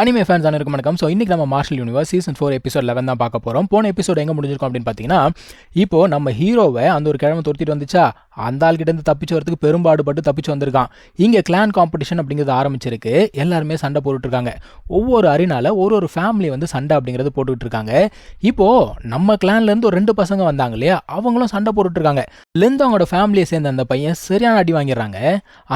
Anime fans அனைவருக்கும் வணக்கம். So இன்றைக்கி நம்ம martial universe season four episode eleven தான் பார்க்க போகிறோம் போன எபிசோட் எங்கே முடிஞ்சிருக்கும் அப்படின்னு பார்த்தீங்கன்னா இப்போ நம்ம ஹீரோவை அந்த ஒரு கிழமை துரத்திட்டு வந்துச்சா? அந்த ஆள்கிட்ட இருந்து தப்பிச்சு வரதுக்கு பெரும்பாடுபட்டு தப்பிச்சு வந்திருக்கான். இங்கே கிளான் காம்படிஷன் அப்படிங்கிறது ஆரம்பிச்சிருக்கு. எல்லாருமே சண்டை போட்டுட்ருக்காங்க. ஒவ்வொரு அரினால ஒரு ஒரு ஃபேமிலி வந்து சண்டை அப்படிங்கிறது போட்டுக்கிட்டு இருக்காங்க இப்போது நம்ம கிளான்லேருந்து ஒரு ரெண்டு பசங்க வந்தாங்க இல்லையா? அவங்களும் சண்டை போட்டுட்ருக்காங்க. லேருந்து லெந்து அவங்களோட ஃபேமிலியை சேர்ந்த அந்த பையன் சரியான அடி வாங்கிடுறாங்க.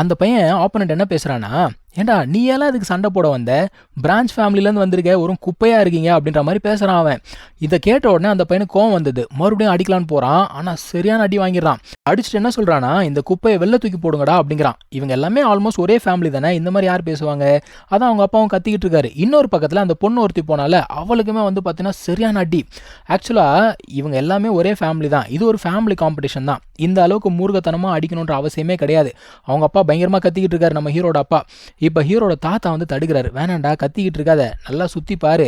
அந்த பையன் ஆப்போனண்ட் என்ன பேசுகிறான்னா ஏண்டா நீ எல்லாம் இதுக்கு சண்டை போட வந்த? பிரான்ச் ஃபேமிலிலேருந்து வந்திருக்க ஒரு குப்பையாக இருக்கீங்க அப்படின்ற மாதிரி பேசுகிறான் அவன். இதை கேட்ட உடனே அந்த பையனுக்கு கோவம் வந்தது. மறுபடியும் அடிக்கலான்னு போகிறான் ஆனால் சரியான அடி வாங்கிடுறான். அடிச்சுட்டு என்ன சொல்கிறானா இந்த குப்பையை வெளில தூக்கி போடுங்கடா அப்படிங்கிறான். இவங்க எல்லாமே ஆல்மோஸ்ட் ஒரே ஃபேமிலி தானே இந்த மாதிரி யார் பேசுவாங்க? அதான் அவங்க அப்பாவும் கத்திக்கிட்டு இருக்காரு. இன்னொரு பக்கத்தில் அந்த பொண்ணு ஒருத்தி போனால அவளுக்குமே வந்து பார்த்தீங்கன்னா சரியான அடி. ஆக்சுவலாக இவங்க எல்லாமே ஒரே ஃபேமிலி தான். இது ஒரு ஃபேமிலி காம்படிஷன் தான். இந்த அளவுக்கு மூர்கத்தனமாக அடிக்கணுன்ற அவசியமே கிடையாது. அவங்க அப்பா பயங்கரமாக கத்திக்கிட்டு இருக்காரு நம்ம ஹீரோட அப்பா. இப்போ ஹீரோட தாத்தா வந்து தடுக்கிறாரு. வேணாண்டா கத்திக்கிட்டு இருக்காத. நல்லா சுற்றி பாரு.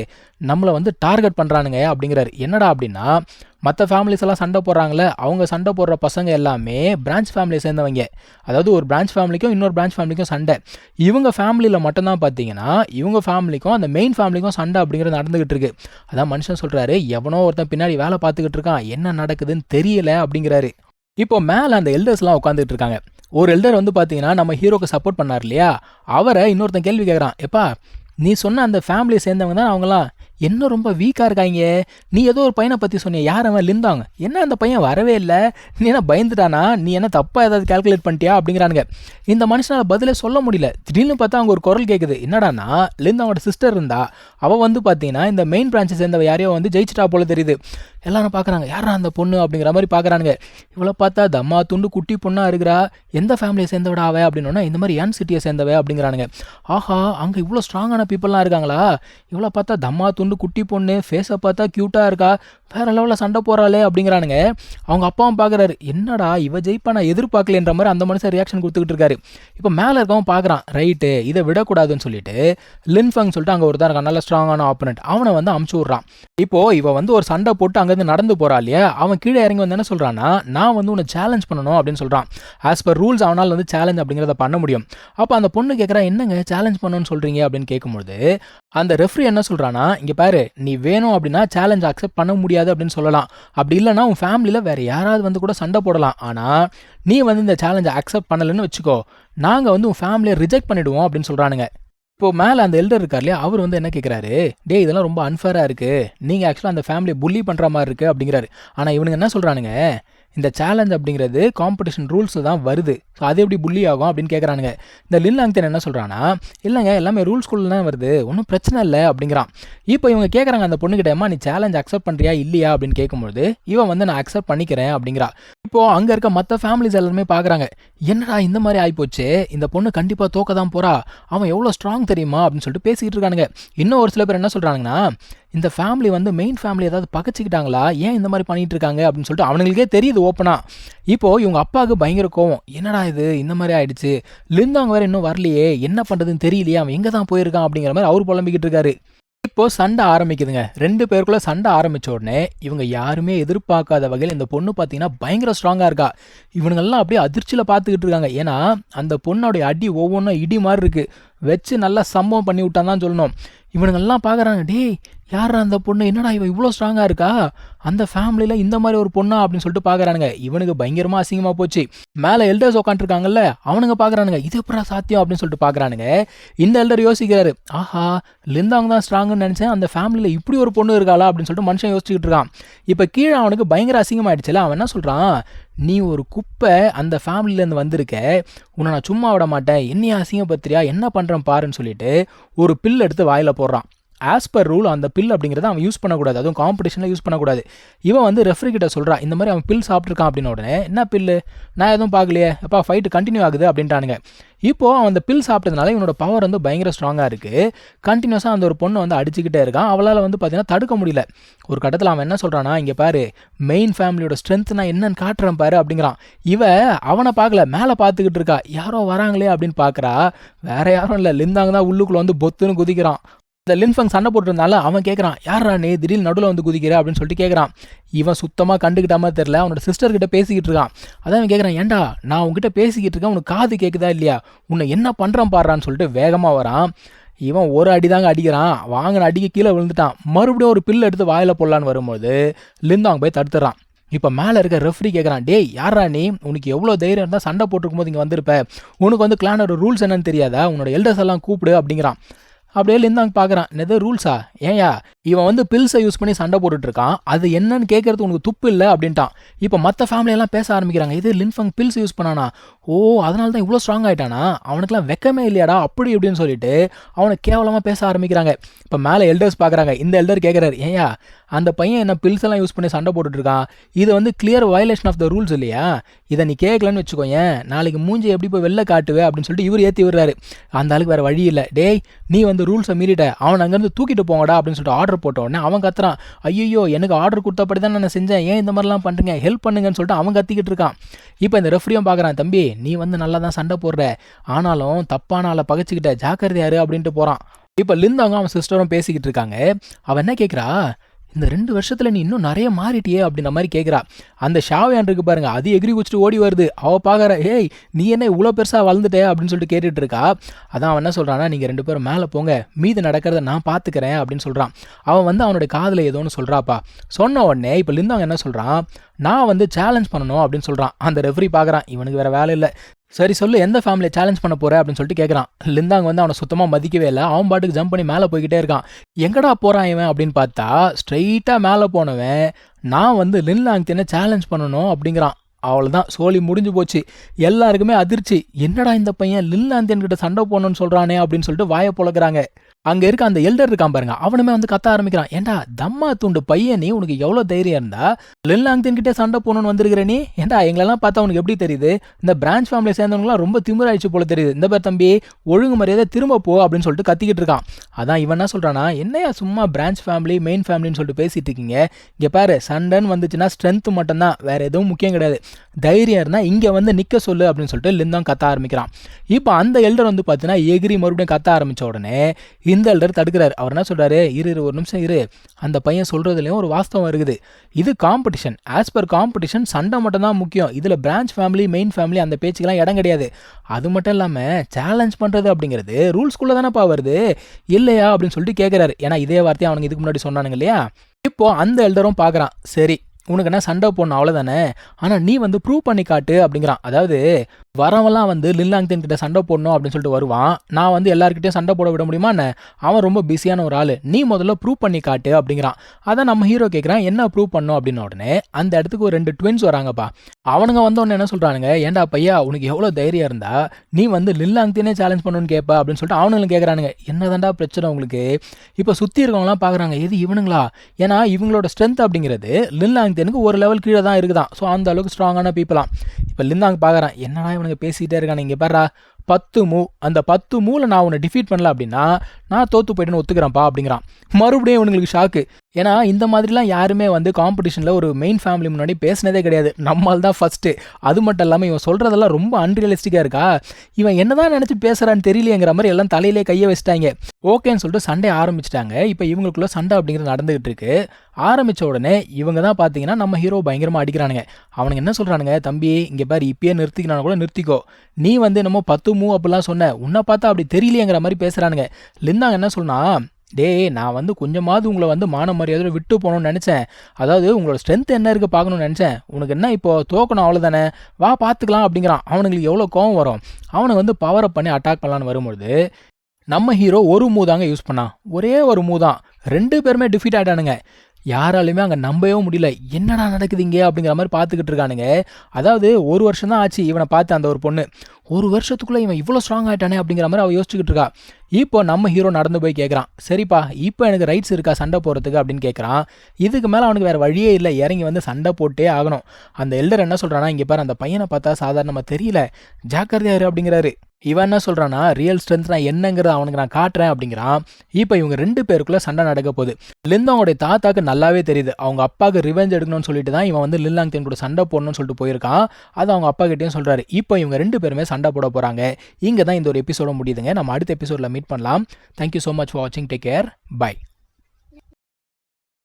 நம்மளை வந்து டார்கெட் பண்ணுறானுங்க அப்படிங்கிறாரு. என்னடா அப்படின்னா மற்ற ஃபேமிலிஸ் எல்லாம் சண்டை போடுறாங்களே அவங்க சண்டை போடுற பசங்க எல்லாமே பிரான்ச் ஃபேமிலியை சேர்ந்தவங்க. அதாவது ஒரு பிரான்ச் ஃபேமிலிக்கும் இன்னொரு பிரான்ச் ஃபேமிலிக்கும் சண்டை. இவங்க ஃபேமிலியில் மட்டும்தான் பார்த்தீங்கன்னா இவங்க ஃபேமிலிக்கும் அந்த மெயின் ஃபேமிலிக்கும் சண்டை அப்படிங்கிறது நடந்துகிட்டு இருக்கு. அதான் மனுஷன் சொல்கிறாரு எவனோ ஒருத்தன் பின்னாடி வேலை பார்த்துக்கிட்டு இருக்கான். என்ன நடக்குதுன்னு தெரியல அப்படிங்கிறாரு. இப்போ மேலே அந்த எல்டர்ஸ்லாம் உட்காந்துட்டு இருக்காங்க. ஒரு எல்டர் வந்து பார்த்தீங்கன்னா நம்ம ஹீரோக்கு சப்போர்ட் பண்ணார் இல்லையா? அவரை இன்னொருத்தன் கேள்வி கேட்குறான் எப்பா நீ சொன்ன அந்த ஃபேமிலியை சேர்ந்தவங்க தான் அவங்களாம். என்ன ரொம்ப வீக்காக இருக்காங்க? நீ ஏதோ ஒரு பையனை பற்றி சொன்னிய யார் அவன்? லிந்தாங்க என்ன அந்த பையன் வரவே இல்லை? நீ என்ன பயந்துட்டானா? நீ என்ன தப்பாக ஏதாவது கால்குலேட் பண்ணிட்டியா? அப்படிங்கிறானுங்க. இந்த மனுஷனால் பதிலே சொல்ல முடியல. திடீர்னு பார்த்தா அவங்க ஒரு குரல் கேட்குது என்னடானா லிந்தாவோட சிஸ்டர் இருந்தா அவள் வந்து பார்த்தீங்கன்னா இந்த மெயின் பிரான்ச்சை சேர்ந்தவ யாரையோ வந்து ஜெயிச்சிட்டா போல தெரியுது. எல்லாரும் பார்க்குறாங்க யாரா அந்த பொண்ணு அப்படிங்கிற மாதிரி பார்க்குறானுங்க இவ்வளோ பார்த்தா தம்மா துண்டு குட்டி பொண்ணாக இருக்கிறா. எந்த ஃபேமிலியை சேர்ந்தவடா அவ அப்படின்னா இந்த மாதிரி ஏன் சிட்டியை சேர்ந்தவ அப்படிங்கிறானுங்க. ஆஹா அங்கே இவ்வளோ ஸ்ட்ராங்கான பீப்புளெலாம் இருக்காங்களா? இவ்வளோ பார்த்தா தம்மா துண்டு குட்டி பொண்ணு ஃபேஸை பார்த்தா க்யூட்டாக இருக்கா? வேற லெவலில் சண்டை போகிறாளே அப்படிங்கிறானுங்க. அவங்க அப்பாவும் பார்க்குறாரு என்னடா இவ ஜெயிப்பா? நான் எதிர்பார்க்கலன்ற மாதிரி அந்த மனுஷன் ரியாக்ஷன் கொடுத்துக்கிட்டு இருக்காரு. இப்போ மேலே இருக்கவன் பார்க்குறான் ரைட்டு இதை விடக்கூடாதுன்னு சொல்லிட்டு லின்ஃபங் சொல்லிட்டு அங்கே ஒருத்தர் இருக்கான் நல்ல ஸ்ட்ராங்கான ஆப்பனண்ட் அவனை வந்து அமுச்சு விட்றான். இப்போது இவன் வந்து ஒரு சண்டை போட்டு அங்கே அங்கேருந்து நடந்து போகிறா இல்லையா? அவன் கீழே இறங்கி வந்து என்ன சொல்கிறான்னா நான் வந்து உன்னை சேலஞ்ச் பண்ணணும் அப்படின்னு சொல்கிறான் ஆஸ் பர் ரூல்ஸ் அவனால் வந்து சேலஞ்ச் அப்படிங்கிறத பண்ண முடியும். அப்போ அந்த பொண்ணு கேட்குறா என்னங்க சேலஞ்ச் பண்ணணும்னு சொல்கிறீங்க அப்படின்னு கேட்கும்போது அந்த ரெஃப்ரி என்ன சொல்கிறான்னா இங்கே பாரு நீ வேணும் அப்படின்னா சேலஞ்ச் அக்செப்ட் பண்ண முடியாது அப்படின்னு சொல்லலாம். அப்படி இல்லைன்னா உன் ஃபேமிலியில் வேறு யாராவது வந்து கூட சண்டை போடலாம். ஆனால் நீ வந்து இந்த சேலஞ்சை அக்செப்ட் பண்ணலைன்னு வச்சுக்கோ. நாங்கள் வந்து உன் ஃபேமிலியை ரிஜெக்ட் பண்ணிவிடுவோம் அப்படின்னு சொல்கிறானுங்க இப்போ மேலே அந்த எல்டர் இருக்கார் இல்லையா அவர் வந்து என்ன கேட்குறாரு டே இதெல்லாம் ரொம்ப அன்ஃபேராக இருக்குது நீங்கள் ஆக்சுவலாக அந்த ஃபேமிலியை புள்ளி பண்ணுற மாதிரி இருக்குது அப்படிங்கிறாரு. ஆனால் இவனுங்க என்ன சொல்கிறானுங்க இந்த சேலஞ்ச் அப்படிங்கிறது காம்படிஷன் ரூல்ஸ் தான் வருது. ஸோ அது எப்படி புள்ளி ஆகும் அப்படின்னு கேட்குறானுங்க இந்த லில்லாங்தன் என்ன சொல்கிறான்னா இல்லைங்க எல்லாமே ரூல்ஸ் தான் வருது. ஒன்றும் பிரச்சனை இல்லை அப்படிங்கிறான். இப்போ இவங்க கேட்குறாங்க அந்த பொண்ணுக்கிட்டமா நீ சேலஞ்ச் அக்செப்ட் பண்ணுறியா இல்லையா? அப்படின்னு கேட்கும்போது இவன் வந்து நான் அக்செப்ட் பண்ணிக்கிறேன் அப்படிங்கிறா. இப்போ அங்கே இருக்க மற்ற ஃபேமிலிஸ் எல்லாருமே பார்க்குறாங்க என்னடா இந்த மாதிரி ஆகிப்போச்சு இந்த பொண்ணு கண்டிப்பாக தோக்க தான் போகிறா அவன் எவ்வளோ ஸ்ட்ராங் தெரியுமா? அப்படின்னு சொல்லிட்டு பேசிக்கிட்டு இருக்கானுங்க. இன்னும் ஒரு சில பேர் என்ன சொல்கிறாங்கன்னா இந்த ஃபேமிலி வந்து மெயின் ஃபேமிலி ஏதாவது பகச்சிக்கிட்டாங்களா? ஏன் இந்த மாதிரி பண்ணிகிட்டு இருக்காங்க அப்படின்னு சொல்லிட்டு அவனுங்களுக்கே தெரியுது ஓப்பனாக இப்போது இவங்க அப்பாவுக்கு பயங்கர கோவம். என்னடா இது? இந்த மாதிரி ஆயிடுச்சு. லிந்தாங்க வேறு இன்னும் வரலையே. என்ன பண்ணுறதுன்னு தெரியலையே. அவன் எங்கே தான் போயிருக்கான்? அப்படிங்கிற மாதிரி அவர் புலம்பிக்கிட்டு இருக்காரு இப்போ சண்டை ஆரம்பிக்குதுங்க. ரெண்டு பேருக்குள்ள சண்டை ஆரம்பித்த உடனே இவங்க யாருமே எதிர்பார்க்காத வகையில் இந்த பொண்ணு பார்த்தீங்கன்னா பயங்கர ஸ்ட்ராங்காக இருக்கா. இவனுங்கெல்லாம் அப்படியே அதிர்ச்சியில் பார்த்துக்கிட்டு இருக்காங்க ஏன்னா அந்த பொண்ணோடைய அடி ஒவ்வொன்றும் இடி மாதிரி இருக்குது வச்சு நல்லா சம்பவம் பண்ணி விட்டான் தான் சொல்லணும். இவனுங்கெல்லாம் பார்க்குறாங்க டேய் யார் அந்த பொண்ணு? என்னடா இவன் இவ்வளோ ஸ்ட்ராங்காக இருக்கா? அந்த ஃபேமிலியில் இந்த மாதிரி ஒரு பொண்ணா? அப்படின்னு சொல்லிட்டு பார்க்குறானுங்க. இவனுக்கு பயங்கரமாக அசிங்கமாக போச்சு. மேலே எல்டர்ஸ் உட்காந்துருக்காங்கல்ல அவனுங்க பார்க்குறானுங்க இது எப்படா சாத்தியம்? அப்படின்னு சொல்லிட்டு பார்க்குறானுங்க. இந்த எல்டர் யோசிக்கிறாரு ஆஹா லிந்தாங்க தான் ஸ்ட்ராங்குன்னு நினச்சேன். அந்த ஃபேமிலியில் இப்படி ஒரு பொண்ணு இருக்காளா? அப்படின்னு சொல்லிட்டு மனுஷன் யோசிச்சுக்கிட்டு இருக்கான். இப்போ கீழே அவனுக்கு பயங்கர அசிங்கமாயிடுச்சுல. அவன் என்ன சொல்கிறான் நீ ஒரு குப்பை அந்த ஃபேமிலியிலேருந்து வந்திருக்க உன்னை நான் சும்மா விட மாட்டேன் என்னைய அசிங்கப்படுத்துறியா என்ன பண்ணுறேன் பாருன்னு சொல்லிட்டு ஒரு பில் எடுத்து வாயில் போடுறான். ஆஸ் பர் ரூல் அந்த பில் அப்படிங்கிறத அவன் யூஸ் பண்ணக்கூடாது. அதுவும் காம்படிஷனில் யூஸ் பண்ணக்கூடாது. இவன் வந்து ரெஃப்ரி கிட்ட சொல்கிறான் இந்த மாதிரி அவன் பில் சாப்பிட்ருக்கான் அப்படின்னு உடனே என்ன பில்லு நான் எதுவும் பார்க்கலையே. அப்பா ஃபைட்டு கண்டினியூ ஆகுது அப்படின்ட்டானுங்க இப்போது அவன் அந்த பில் சாப்பிட்டதுனால இவனோட பவர் வந்து பயங்கர ஸ்ட்ராங்காக இருக்குது கண்டினியூஸாக அந்த ஒரு பொண்ணை வந்து அடிச்சுக்கிட்டே இருக்கான். அவளால் வந்து பார்த்தீங்கன்னா தடுக்க முடியல. ஒரு கட்டத்தில் அவன் என்ன சொல்கிறானா இங்கே பாரு மெயின் ஃபேமிலியோட ஸ்ட்ரென்த் நான் என்னன்னு காட்டுறேன் பாரு அப்படிங்கிறான். இவ அவனை பார்க்கல மேலே பார்த்துக்கிட்டு இருக்கா. யாரோ வராங்களே அப்படின்னு பார்க்குறா. வேற யாரும் இல்லை. லிந்தாங்க தான் உள்ளுக்குள்ளே வந்து பொத்துன்னு குதிக்கிறான். இந்த லின்ஃபங் சண்டை போட்டிருந்தால அவன் கேட்குறான் யாரா நீ? திடீர்னு நடுவில் வந்து குதிக்கிற? அப்படின்னு சொல்லிட்டு கேட்குறான் இவன் சுத்தமாக கண்டுக்கிட்ட மாதிரி தெரில அவனோட சிஸ்டர் கிட்ட பேசிக்கிட்டு இருக்கான். அதான் அவன் கேட்குறான் ஏன்டா நான் உங்ககிட்ட பேசிக்கிட்டு இருக்கேன் உனக்கு காது கேட்குதா இல்லையா? உன்னை என்ன பண்ணுறான் பாடுறான்னு சொல்லிட்டு வேகமாக வரான். இவன் ஒரு அடி தாங்க அடிக்கிறான். வாங்கின அடிக்கு கீழே விழுந்துட்டான். மறுபடியும் ஒரு பில்லு எடுத்து வாயில் போடலான்னு வரும்போது லிந்தாங் போய் தடுத்துறான். இப்போ மேலே இருக்க ரெஃப்ரி கேட்குறான் டேய் யாரா நீ? உனக்கு எவ்வளோ தைரியம் இருந்தால் சண்டை போட்டிருக்கும் போது இங்கே வந்திருப்ப? உனக்கு வந்து கிளானோட ரூல்ஸ் என்னன்னு தெரியாதா? உன்னோட எல்டர்ஸ் எல்லாம் கூப்பிடு அப்படிங்கிறான். அப்படியே லிந்தாங்க பார்க்குறான் எது ரூல்ஸா? ஏன்யா? இவன் வந்து பில்ஸை யூஸ் பண்ணி சண்டை போட்டுட்டு இருக்கான் அது என்னன்னு கேட்கறது உனக்கு துப்பு இல்லை? அப்படின்ட்டான். இப்போ மற்ற ஃபேமிலியெல்லாம் பேச ஆரம்பிக்கிறாங்க. இது லின்ஃபங் பில்ஸ் யூஸ் பண்ணானா? ஓ அதனால தான் இவ்வளோ ஸ்ட்ராங் ஆயிட்டானா? அவனுக்குலாம் வெக்கமே இல்லையாடா அப்படி இப்படின்னு சொல்லிட்டு அவனை கேவலமாக பேச ஆரம்பிக்கிறாங்க. இப்போ மேலே எல்டர்ஸ் பார்க்குறாங்க இந்த எல்டர் கேட்குறாரு ஏயா அந்த பையன் என்ன பில்ஸ் எல்லாம் யூஸ் பண்ணி சண்டை போட்டுட்டு இருக்கான். இது வந்து clear violation of the rules இல்லையா? இதை நீ கேட்கலன்னு வச்சுக்கோயேன். நாளைக்கு மூஞ்சி எப்படி போய் வெளில காட்டுவே? அப்படின்னு சொல்லிட்டு இவர் ஏற்றி விடுறாரு. அந்த ஆளுக்கு வேறு வழி இல்லை. டேய் நீ வந்து ரூல்ஸை மீறிட்ட. அவன் அங்கேருந்து தூக்கிட்டு போங்கடா அப்படின்னு சொல்லிட்டு ஆர்டர் போட்ட உடனே அவன் கத்துறான். ஐயோ எனக்கு ஆர்டர் கொடுத்தபடி தான் நான் செஞ்சேன். ஏன் இந்த மாதிரிலாம் பண்ணுறீங்க ஹெல்ப் பண்ணுங்கன்னு சொல்லிட்டு அவன் கத்திக்கிட்டு இருக்கான். இப்போ இந்த ரெஃப்ரியும் பார்க்குறான் தம்பி நீ வந்து நல்லா தான் சண்டை போடுற. ஆனாலும் தப்பான ஆளை பகச்சிக்கிட்ட ஜாக்கிரதையாரு அப்படின்ட்டு போகிறான் இப்போ லிந்தாங்க அவன் சிஸ்டரும் பேசிக்கிட்டு இருக்காங்க. அவன் என்ன கேட்குறா இந்த ரெண்டு வருஷத்தில் நீ இன்னும் நிறைய மாறிட்டியே அப்படின்ற மாதிரி கேட்குறா அந்த ஷாவையான் இருக்கு பாருங்க அது எகிரி குச்சிட்டு ஓடி வருது. அவள் பார்க்குற ஏய் நீ என்ன இவ்வளோ பெருசாக வளர்ந்துட்டே? அப்படின்னு சொல்லிட்டு கேட்டுட்டு இருக்கா. அதான் அவன் என்ன சொல்கிறான்னா நீங்கள் ரெண்டு பேரும் மேலே போங்க. மீது நடக்கிறத நான் பார்த்துக்கிறேன் அப்படின்னு சொல்கிறான் அவன் வந்து அவனுடைய காதில் ஏதோ ஒன்று சொல்கிறாப்பா சொன்ன உடனே இப்போ லிந்தாங்க என்ன சொல்கிறான் நான் வந்து சேலஞ்ச் பண்ணணும் அப்படின்னு சொல்கிறான் அந்த ரெஃப்ரி பார்க்குறான் இவனுக்கு வேறு வேலை இல்லை. சரி சொல்லு எந்த ஃபேமிலியை சேலஞ்ச் பண்ண போற அப்படின்னு சொல்லிட்டு கேட்குறான் லிந்தாங் வந்து அவனை சுத்தமாக மதிக்கவே இல்லை. அவன் பாட்டுக்கு ஜம்ப் பண்ணி மேலே போய்கிட்டே இருக்கான். எங்கடா போகிறான் இவன் அப்படின்னு பார்த்தா ஸ்ட்ரைட்டாக மேலே போனவன் நான் வந்து லின்லாங்தினை சேலஞ்ச் பண்ணணும் அப்படிங்கிறான். அவ்வளோதான் சோழி முடிஞ்சு போச்சு. எல்லாருக்குமே அதிர்ச்சி. என்னடா இந்த பையன்? லின்லாந்தேன்கிட்ட சண்டை போடணும்னு சொல்கிறானே அப்படின்னு சொல்லிட்டு வாயை பொழக்கிறாங்க. அங்கே இருக்க அந்த எல்டர் இருக்கான் பாருங்க அவனுமே வந்து கத்த ஆரம்பிக்கிறான். ஏண்டா தம்மா துண்டு பையன் நீ உனக்கு எவ்வளோ தைரியம் இருந்தா? லில்லாங்தின் கிட்டே சண்டை போகணும்னு வந்திருக்கிற நீ? ஏண்டா எங்களெல்லாம் பார்த்தா உனக்கு எப்படி தெரியுது? இந்த பிரான்ச் ஃபேமிலியை சேர்ந்தவங்களாம் ரொம்ப திமிராயிடுச்சு போல தெரியுது. இந்த பேர் தம்பி ஒழுங்கு மரியாதை திரும்ப போ அப்படின்னு சொல்லிட்டு கத்திக்கிட்டு இருக்கான். அதான் இவன் என்ன சொல்கிறானா என்னையா சும்மா பிரான்ச் ஃபேமிலி மெயின் ஃபேமிலின்னு சொல்லிட்டு பேசிட்டு இருக்கீங்க? இங்கே பாரு சண்டைன்னு வந்துச்சுன்னா ஸ்ட்ரென்த் மட்டும்தான் வேற எதுவும் முக்கியம் கிடையாது. தைரியம் இருந்தால் இங்கே வந்து நிற்க சொல்லு அப்படின்னு சொல்லிட்டு லிந்தான் கத்த ஆரம்பிக்கிறான். இப்போ அந்த எல்டர் வந்து பார்த்தீங்கன்னா எகிரி மறுபடியும் கத்த ஆரம்பித்த உடனே இந்த எல்டர் தடுக்கிறார். அவர் என்ன சொல்கிறாரு இரு இரு ஒரு நிமிஷம் இரு. அந்த பையன் சொல்கிறதுலையும் ஒரு வாஸ்தவம் இருக்குது. இது காம்படிஷன் ஆஸ் பர் காம்படிஷன் சண்டை மட்டும் தான் முக்கியம். இதில் பிரான்ச் ஃபேமிலி மெயின் ஃபேமிலி அந்த பேச்சுக்கெல்லாம் இடம் கிடையாது. அது மட்டும் இல்லாமல் சேலஞ்ச் பண்ணுறது அப்படிங்கிறது ரூல்ஸ்குள்ளே தானேப்பா வருது. இல்லையா? அப்படின்னு சொல்லிட்டு கேட்குறாரு ஏன்னா இதே வார்த்தையை அவனுக்கு இதுக்கு முன்னாடி சொன்னானுங்க இல்லையா? இப்போது அந்த எல்டரும் பார்க்குறான் சரி உனக்கு என்ன சண்டை போடணும் அவ்வளோதானே ஆனால் நீ வந்து ப்ரூவ் பண்ணி காட்டு அப்படிங்கிறான். அதாவது வரவெல்லாம் வந்து லில்லாங்தன் கிட்ட சண்டை போடணும் அப்படின்னு சொல்லிட்டு வருவான். நான் வந்து எல்லாருக்கிட்டையும் சண்டை போட விட முடியுமா என்ன? அவன் ரொம்ப பிஸியான ஒரு ஆள். நீ முதல்ல ப்ரூவ் பண்ணி காட்டு அப்படிங்கிறான். அதான் நம்ம ஹீரோ கேட்குறான் என்ன ப்ரூவ் பண்ணும் அப்படின்ன உடனே அந்த இடத்துக்கு ஒரு ரெண்டு ட்வின்ஸ் வராங்கப்பா. அவனுங்க வந்த உடனே என்ன சொல்கிறானுங்க ஏன்டா பையா உனக்கு எவ்வளோ தைரியம் இருந்தா நீ வந்து லில்லாங்தனே சேலஞ்ச் பண்ணணும்னு கேட்பா அப்படின்னு சொல்லிட்டு அவனுங்களும் கேட்குறானுங்க என்னதான்டா பிரச்சனை உங்களுக்கு? இப்போ சுற்றி இருக்கவங்களாம் பார்க்குறாங்க எது இவனுங்களா? ஏன்னா இவங்களோட ஸ்ட்ரென்த் அப்படிங்கிறது லில்லாங்தனுக்கு ஒரு லெவல் கீழே தான் இருக்குதான். ஸோ அந்த அளவுக்கு ஸ்ட்ராங்கான பீப்புளாம் இப்போ லிந்தாங்க பார்க்குறேன் என்னடா இவனுங்க பேசிகிட்டே இருக்கானு இங்கே பாரு பத்து மூ அந்த பத்து மூவில் நான் உன்னை டிஃபீட் பண்ணல அப்படின்னா நான் தோற்று போய்ட்டுன்னு ஒத்துக்கிறேன்ப்பா அப்படிங்கிறான். மறுபடியும் இவனுங்களுக்கு ஷாக்கு ஏன்னா இந்த மாதிரிலாம் யாருமே வந்து காம்படிஷனில் ஒரு மெயின் ஃபேமிலி முன்னாடி பேசினதே கிடையாது. நம்மால் தான் ஃபஸ்ட்டு அது மட்டும் இல்லாமல் இவன் சொல்கிறதெல்லாம் ரொம்ப அன்ரியலிஸ்டிக்காக இருக்கா? இவன் என்னதான் நினச்சி பேசுகிறான்னு தெரியலையேங்கிற மாதிரி எல்லாம் தலையிலே கையை வச்சிட்டாங்க. ஓகேன்னு சொல்லிட்டு சண்டை ஆரம்பிச்சிட்டாங்க. இப்போ இவங்களுக்குள்ள சண்டை அப்படிங்கிறது நடந்துகிட்டு இருக்கு. ஆரம்பித்த உடனே இவங்க தான் பார்த்தீங்கன்னா நம்ம ஹீரோ பயங்கரமாக அடிக்கிறானுங்க. அவனுங்க என்ன சொல்கிறானுங்க தம்பி இங்கே பாரு இப்பயே நிறுத்திக்கிறான கூட நிறுத்திக்கோ. நீ வந்து என்னமோ பத்து மூ அப்படிலாம் சொன்ன. உன்னை பார்த்தா அப்படி தெரியலையேங்கிற மாதிரி பேசுகிறானுங்க லிந்தாங்க என்ன சொன்னால் டேய் நான் வந்து கொஞ்சமாவது உங்களை வந்து மான மரியாதையோட விட்டு போகணும்னு நினச்சேன். அதாவது உங்களோட ஸ்ட்ரென்த் என்ன இருக்குது பார்க்கணும்னு நினச்சேன். உனக்கு என்ன இப்போ தோக்கணும் அவ்வளோதானே வா பார்த்துக்கலாம் அப்படிங்கிறான். அவனுங்களுக்கு எவ்வளோ கோவம் வரும்? அவனை வந்து பவர் அப் பண்ணி அட்டாக் பண்ணலான்னு வரும்பொழுது நம்ம ஹீரோ ஒரு மூதாங்க யூஸ் பண்ணான். ஒரே ஒரு மூதான். ரெண்டு பேருமே டிஃபீட் ஆகிட்டானுங்க யாராலையுமே அங்கே நம்பவே முடியல. என்னடா நடக்குது இங்கே அப்படிங்கிற மாதிரி பார்த்துக்கிட்டு இருக்கானுங்க. அதாவது ஒரு வருஷம் தான் ஆச்சு இவனை பார்த்து அந்த ஒரு பொண்ணு. ஒரு வருஷத்துக்குள்ளே இவன் இவ்வளோ ஸ்ட்ராங் ஆகிட்டானே அப்படிங்கிற மாதிரி அவள் யோசிச்சுக்கிட்டு இருக்கா. இப்போ நம்ம ஹீரோ நடந்து போய் கேட்குறான் சரிப்பா இப்போ எனக்கு ரைட்ஸ் இருக்கா சண்டை போகிறதுக்கு அப்படின்னு கேட்குறான் இதுக்கு மேலே அவனுக்கு வேறு வழியே இல்லை. இறங்கி வந்து சண்டை போட்டே ஆகணும். அந்த எல்டர் என்ன சொல்கிறானா இங்கே பாரு அந்த பையனை பார்த்தா சாதாரணமாக தெரியல. ஜாக்கிரதையாரு அப்படிங்கிறாரு. இவன் என்ன சொல்கிறான்னா ரியல் ஸ்ட்ரென்த் நான் என்னங்கிறத அவனுக்கு நான் காட்டுறேன் அப்படிங்கிறான். இப்போ இவங்க ரெண்டு பேருக்குள்ளே சண்டை நடக்க போகுது. லிந்தாங்கோடைய தாத்தாக்கு நல்லாவே தெரியுது. அவங்க அப்பாவுக்கு ரிவெஞ்ச் எடுக்கணும்னு சொல்லிட்டு தான் இவன் வந்து லில்லாங் தென் கூட சண்டை போடணும்னு சொல்லிட்டு போயிருக்கான். அது அவங்க அப்பா கிட்டேயும் சொல்கிறாரு இப்போ இவங்க ரெண்டு பேருமே சண்டை போட போகிறாங்க இங்கே தான் இந்த ஒரு எபிசோட முடியுதுங்க. நம்ம அடுத்த எபிசோடில் மீட் பண்ணலாம். Thank you so much for வாட்சிங் டேக் கேர் பை